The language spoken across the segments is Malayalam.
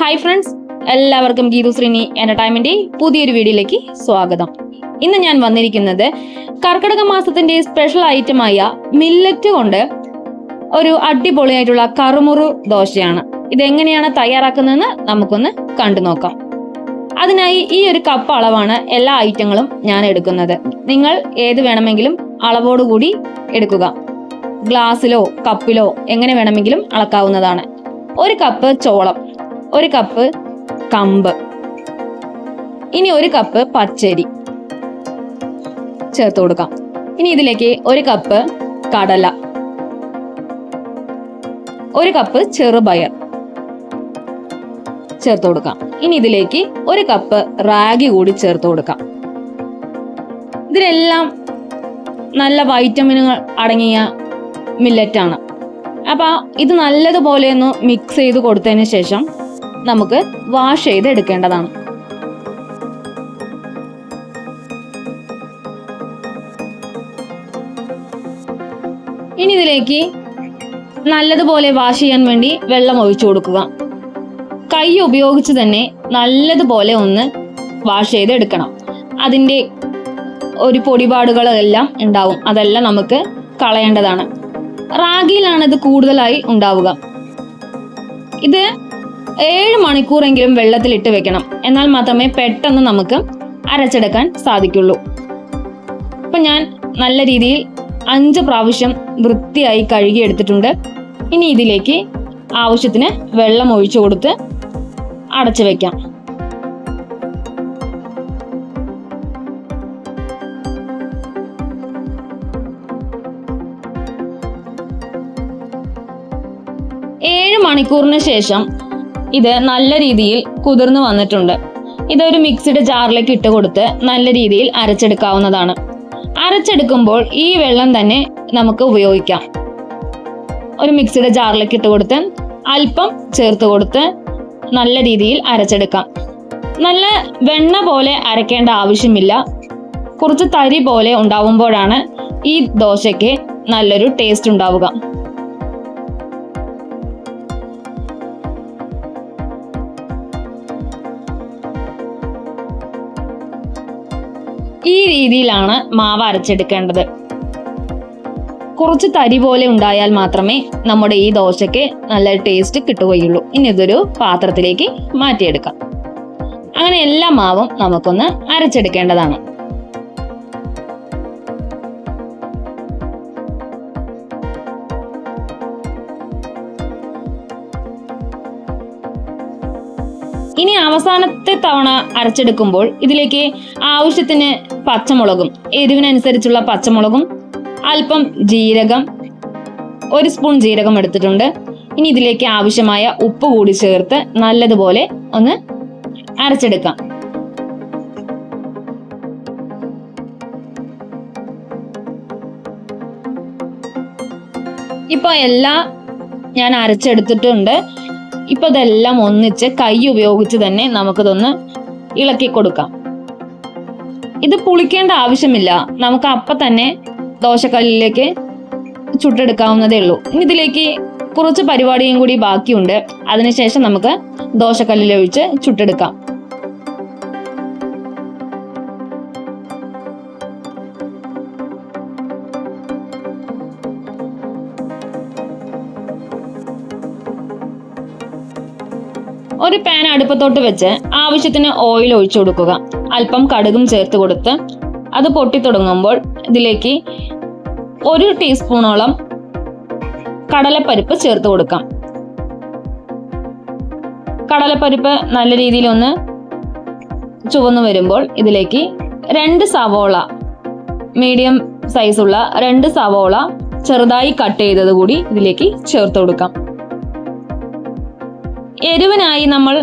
ഹായ് ഫ്രണ്ട്സ് എല്ലാവർക്കും ഗീതു ശ്രീനി എന്റർടൈൻമെന്റ് പുതിയൊരു വീഡിയോയിലേക്ക് സ്വാഗതം. ഇന്ന് ഞാൻ വന്നിരിക്കുന്നത് കർക്കിടക മാസത്തിന്റെ സ്പെഷ്യൽ ഐറ്റമായ മില്ലറ്റ് കൊണ്ട് ഒരു അടിപൊളിയായിട്ടുള്ള കറുമുറു ദോശയാണ്. ഇതെങ്ങനെയാണ് തയ്യാറാക്കുന്നതെന്ന് നമുക്കൊന്ന് കണ്ടു നോക്കാം. അതിനായി ഈ ഒരു കപ്പ് അളവാണ് എല്ലാ ഐറ്റങ്ങളും ഞാൻ എടുക്കുന്നത്. നിങ്ങൾ ഏത് വേണമെങ്കിലും അളവോടുകൂടി എടുക്കുക. ഗ്ലാസ്സിലോ കപ്പിലോ എങ്ങനെ വേണമെങ്കിലും അളക്കാവുന്നതാണ്. ഒരു കപ്പ് ചോളം. ഒരു കപ്പ് കമ്പ്. ഇനി ഒരു കപ്പ് പച്ചരി ചേർത്ത് കൊടുക്കാം. ഇനി ഇതിലേക്ക് ഒരു കപ്പ് കടല. ഒരു കപ്പ് ചെറുപയർ ചേർത്ത് കൊടുക്കാം. ഇനി ഇതിലേക്ക് ഒരു കപ്പ് റാഗി കൂടി ചേർത്ത് കൊടുക്കാം. ഇതിലെല്ലാം നല്ല വൈറ്റമിനുകൾ അടങ്ങിയ മില്ലറ്റാണ് അപ്പോൾ ഇത് നല്ലതുപോലെ ഒന്ന് മിക്സ് ചെയ്ത് കൊടുത്തതിന് ശേഷം നമുക്ക് വാഷ് ചെയ്ത് എടുക്കേണ്ടതാണ് ഇനി ഇതിലേക്ക് നല്ലതുപോലെ വാഷ് ചെയ്യാൻ വേണ്ടി വെള്ളം ഒഴിച്ചു കൊടുക്കുക. കൈ ഉപയോഗിച്ച് തന്നെ നല്ലതുപോലെ ഒന്ന് വാഷ് ചെയ്ത് എടുക്കണം അതിന്റെ ഒരു പൊടിപാടുകളെല്ലാം ഉണ്ടാവും. അതെല്ലാം നമുക്ക് കളയേണ്ടതാണ്. റാഗിയിലാണ് ഇത് കൂടുതലായി ഉണ്ടാവുക. ഇത് ഏഴ് മണിക്കൂറെങ്കിലും വെള്ളത്തിലിട്ട് വെക്കണം. എന്നാൽ മാത്രമേ പെട്ടെന്ന് നമുക്ക് അരച്ചെടുക്കാൻ സാധിക്കുള്ളൂ. ഇപ്പൊ ഞാൻ നല്ല രീതിയിൽ അഞ്ച് പ്രാവശ്യം വൃത്തിയായി കഴുകിയെടുത്തിട്ടുണ്ട്. ഇനി ഇതിലേക്ക് ആവശ്യത്തിന് വെള്ളം ഒഴിച്ചു കൊടുത്ത് അടച്ചു വെക്കാം. ഏഴ് മണിക്കൂറിന് ശേഷം ഇത് നല്ല രീതിയിൽ കുതിർന്നു വന്നിട്ടുണ്ട്. ഇതൊരു മിക്സിഡ് ജാറിലേക്ക് ഇട്ട് കൊടുത്ത് നല്ല രീതിയിൽ അരച്ചെടുക്കാവുന്നതാണ്. അരച്ചെടുക്കുമ്പോൾ ഈ വെള്ളം തന്നെ നമുക്ക് ഉപയോഗിക്കാം. ഒരു മിക്സിയുടെ ജാറിലേക്ക് ഇട്ട് കൊടുത്ത് അല്പം ചേർത്ത് കൊടുത്ത് നല്ല രീതിയിൽ അരച്ചെടുക്കാം. നല്ല വെണ്ണ പോലെ അരക്കേണ്ട ആവശ്യമില്ല. കുറച്ച് തരി പോലെ ഉണ്ടാവുമ്പോഴാണ് ഈ ദോശയ്ക്ക് നല്ലൊരു ടേസ്റ്റ് ഉണ്ടാവുക. രീതിയിലാണ് മാവ് അരച്ചെടുക്കേണ്ടത്. കുറച്ച് തരി പോലെ ഉണ്ടായാൽ മാത്രമേ നമ്മുടെ ഈ ദോശയ്ക്ക് നല്ല ടേസ്റ്റ് കിട്ടുകയുള്ളൂ. ഇനി ഇതൊരു പാത്രത്തിലേക്ക് മാറ്റിയെടുക്കാം. അങ്ങനെ എല്ലാ മാവും നമുക്കൊന്ന് അരച്ചെടുക്കേണ്ടതാണ്. ഇനി അവസാനത്തെ തവണ അരച്ചെടുക്കുമ്പോൾ ഇതിലേക്ക് ആവശ്യത്തിന് പച്ചമുളകും എരിവിനനുസരിച്ചുള്ള പച്ചമുളകും അല്പം ജീരകം ഒരു സ്പൂൺ ജീരകം എടുത്തിട്ടുണ്ട്. ഇനി ഇതിലേക്ക് ആവശ്യമായ ഉപ്പ് കൂടി ചേർത്ത് നല്ലതുപോലെ ഒന്ന് അരച്ചെടുക്കാം. ഇപ്പോൾ എല്ലാം ഞാൻ അരച്ചെടുത്തിട്ടുണ്ട്. ഇപ്പൊ ഇതെല്ലാം ഒന്നിച്ച് കൈ ഉപയോഗിച്ച് തന്നെ നമുക്കിതൊന്ന് ഇളക്കി കൊടുക്കാം. ഇത് പുളിക്കേണ്ട ആവശ്യമില്ല. നമുക്ക് അപ്പൊ തന്നെ ദോശക്കല്ലിലേക്ക് ചുട്ടെടുക്കാവുന്നതേ ഉള്ളൂ. ഇനി ഇതിലേക്ക് കുറച്ച് പരിപാടിയും കൂടി ബാക്കിയുണ്ട്. അതിനുശേഷം നമുക്ക് ദോശക്കല്ലിൽ ഒഴിച്ച് ചുട്ടെടുക്കാം. പാൻ അടുപ്പത്തോട്ട് വെച്ച് ആവശ്യത്തിന് ഓയിൽ ഒഴിച്ചു കൊടുക്കുക. അല്പം കടുകും ചേർത്ത് കൊടുത്ത് അത് പൊട്ടിത്തുടങ്ങുമ്പോൾ ഇതിലേക്ക് ഒരു ടീസ്പൂണോളം കടലപ്പരിപ്പ് ചേർത്ത് കൊടുക്കാം. കടലപ്പരിപ്പ് നല്ല രീതിയിൽ ഒന്ന് ചുവന്നു വരുമ്പോൾ ഇതിലേക്ക് രണ്ട് സവോള മീഡിയം സൈസുള്ള രണ്ട് സവോള ചെറുതായി കട്ട് ചെയ്തത് കൂടി ഇതിലേക്ക് ചേർത്ത് കൊടുക്കാം. എരിവിനായി നമ്മൾ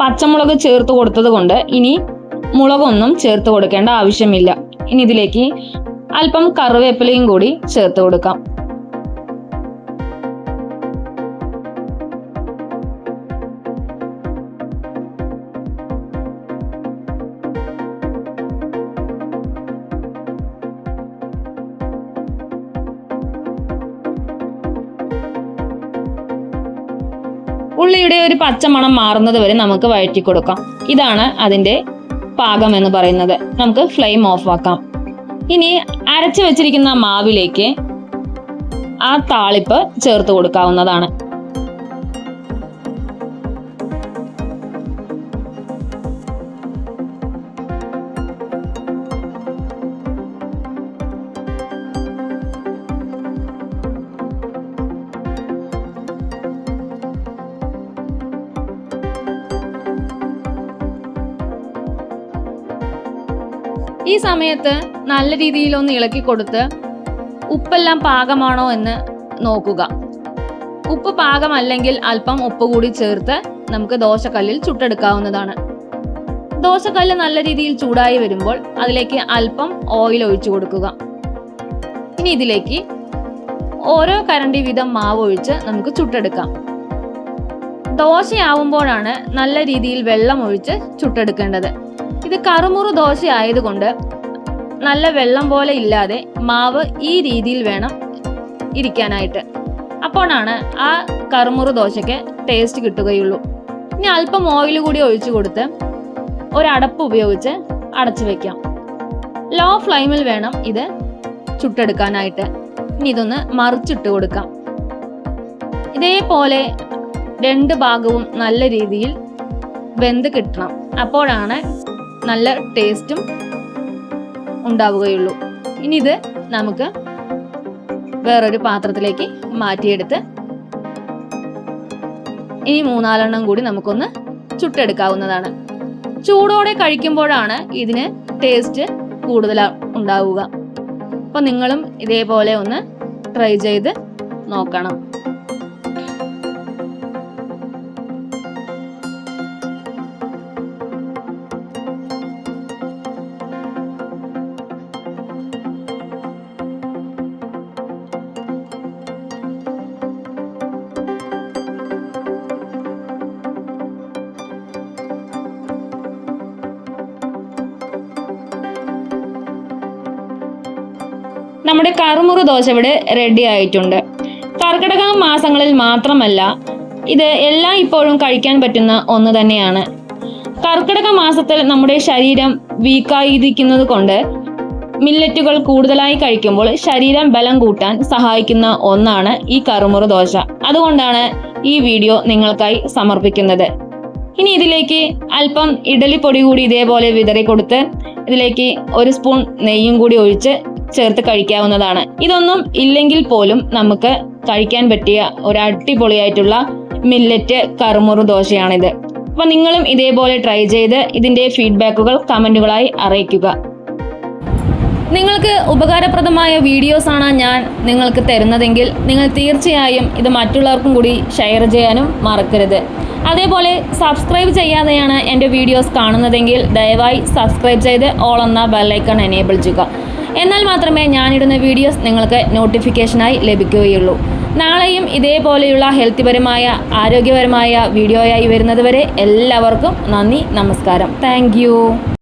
പച്ചമുളക് ചേർത്ത് കൊടുത്തത് കൊണ്ട് ഇനി മുളകൊന്നും ചേർത്ത് കൊടുക്കേണ്ട ആവശ്യമില്ല. ഇനി ഇതിലേക്ക് അല്പം കറിവേപ്പിലയും കൂടി ചേർത്ത് കൊടുക്കാം. ഉള്ളിയുടെ ഒരു പച്ചമണം മാറുന്നത് വരെ നമുക്ക് വഴറ്റി കൊടുക്കാം. ഇതാണ് അതിന്റെ പാകം എന്ന് പറയുന്നത്. നമുക്ക് ഫ്ലെയിം ഓഫ് ആക്കാം. ഇനി അരച്ചു വെച്ചിരിക്കുന്ന മാവിലേക്ക് ആ താളിപ്പ് ചേർത്ത് കൊടുക്കാവുന്നതാണ്. ഈ സമയത്ത് നല്ല രീതിയിൽ ഒന്ന് ഇളക്കി കൊടുത്ത് ഉപ്പെല്ലാം പാകമാണോ എന്ന് നോക്കുക. ഉപ്പ് പാകമല്ലെങ്കിൽ അല്പം ഉപ്പ് കൂടി ചേർത്ത് നമുക്ക് ദോശക്കല്ലിൽ ചുട്ടെടുക്കാവുന്നതാണ്. ദോശക്കല്ല് നല്ല രീതിയിൽ ചൂടായി വരുമ്പോൾ അതിലേക്ക് അല്പം ഓയിൽ ഒഴിച്ചു കൊടുക്കുക. ഇനി ഇതിലേക്ക് ഓരോ കരണ്ടി വീതം മാവ് ഒഴിച്ച് നമുക്ക് ചുട്ടെടുക്കാം. ദോശയാവുമ്പോഴാണ് നല്ല രീതിയിൽ വെള്ളം ഒഴിച്ച് ചുട്ടെടുക്കേണ്ടത്. ഇത് കറുമുറു ദോശ ആയതുകൊണ്ട് നല്ല വെള്ളം പോലെ ഇല്ലാതെ മാവ് ഈ രീതിയിൽ വേണം ഇരിക്കാനായിട്ട്. അപ്പോഴാണ് ആ കറുമുറു ദോശയ്ക്ക് ടേസ്റ്റ് കിട്ടുകയുള്ളൂ. ഇനി അല്പം ഓയിൽ കൂടി ഒഴിച്ചു കൊടുത്ത് ഒരടപ്പ് ഉപയോഗിച്ച് അടച്ചു വെക്കാം. ലോ ഫ്ലെയിമിൽ വേണം ഇത് ചുട്ടെടുക്കാനായിട്ട്. ഇനി ഇതൊന്ന് മറിച്ചിട്ട് കൊടുക്കാം. ഇതേപോലെ രണ്ട് ഭാഗവും നല്ല രീതിയിൽ വെന്ത് കിട്ടണം. അപ്പോഴാണ് നല്ല ടേസ്റ്റും ഉണ്ടാവുകയുള്ളൂ. ഇനി ഇത് നമുക്ക് വേറൊരു പാത്രത്തിലേക്ക് മാറ്റിയെടുത്ത് ഇനി മൂന്നാലെണ്ണം കൂടി നമുക്കൊന്ന് ചുട്ടെടുക്കാവുന്നതാണ്. ചൂടോടെ കഴിക്കുമ്പോഴാണ് ഇതിന് ടേസ്റ്റ് കൂടുതൽ ഉണ്ടാവുക. അപ്പോൾ നിങ്ങളും ഇതേപോലെ ഒന്ന് ട്രൈ ചെയ്ത് നോക്കണം. നമ്മുടെ കറുമുറു ദോശ ഇവിടെ റെഡി ആയിട്ടുണ്ട്. കർക്കിടക മാസങ്ങളിൽ മാത്രമല്ല ഇത് എല്ലാം ഇപ്പോഴും കഴിക്കാൻ പറ്റുന്ന ഒന്ന് തന്നെയാണ്. കർക്കിടക മാസത്തിൽ നമ്മുടെ ശരീരം വീക്കായിരിക്കുന്നത് കൊണ്ട് മില്ലറ്റുകൾ കൂടുതലായി കഴിക്കുമ്പോൾ ശരീരം ബലം കൂട്ടാൻ സഹായിക്കുന്ന ഒന്നാണ് ഈ കറുമുറു ദോശ. അതുകൊണ്ടാണ് ഈ വീഡിയോ നിങ്ങൾക്കായി സമർപ്പിക്കുന്നത്. ഇനി ഇതിലേക്ക് അല്പം ഇഡലിപ്പൊടി കൂടി ഇതേപോലെ വിതറി കൊടുത്ത് ഇതിലേക്ക് ഒരു സ്പൂൺ നെയ്യും കൂടി ഒഴിച്ച് ചേർത്ത് കഴിക്കാവുന്നതാണ്. ഇതൊന്നും ഇല്ലെങ്കിൽ പോലും നമുക്ക് കഴിക്കാൻ പറ്റിയ ഒരു അടിപൊളിയായിട്ടുള്ള മില്ലറ്റ് കറുമുറു ദോശയാണിത്. അപ്പോൾ നിങ്ങളും ഇതേപോലെ ട്രൈ ചെയ്ത് ഇതിന്റെ ഫീഡ്ബാക്കുകൾ കമന്റുകളായി അറിയിക്കുക. നിങ്ങൾക്ക് ഉപകാരപ്രദമായ വീഡിയോസ് ആണ് ഞാൻ നിങ്ങൾക്ക് തരുന്നതെങ്കിൽ നിങ്ങൾ തീർച്ചയായും ഇത് മറ്റുള്ളവർക്കും കൂടി ഷെയർ ചെയ്യാനും മറക്കരുത്. അതേപോലെ സബ്സ്ക്രൈബ് ചെയ്യാതെയാണ് എന്റെ വീഡിയോസ് കാണുന്നതെങ്കിൽ ദയവായി സബ്സ്ക്രൈബ് ചെയ്ത് ഓൾ എന്ന ബെല്ലൈക്കൺ എനേബിൾ ചെയ്യുക. എന്നാൽ മാത്രമേ ഞാനിടുന്ന വീഡിയോസ് നിങ്ങൾക്ക് നോട്ടിഫിക്കേഷനായി ലഭിക്കുകയുള്ളൂ. നാളെയും ഇതേപോലെയുള്ള ഹെൽത്തിപരമായ ആരോഗ്യപരമായ വീഡിയോയായി വരുന്നതുവരെ എല്ലാവർക്കും നന്ദി നമസ്കാരം. താങ്ക്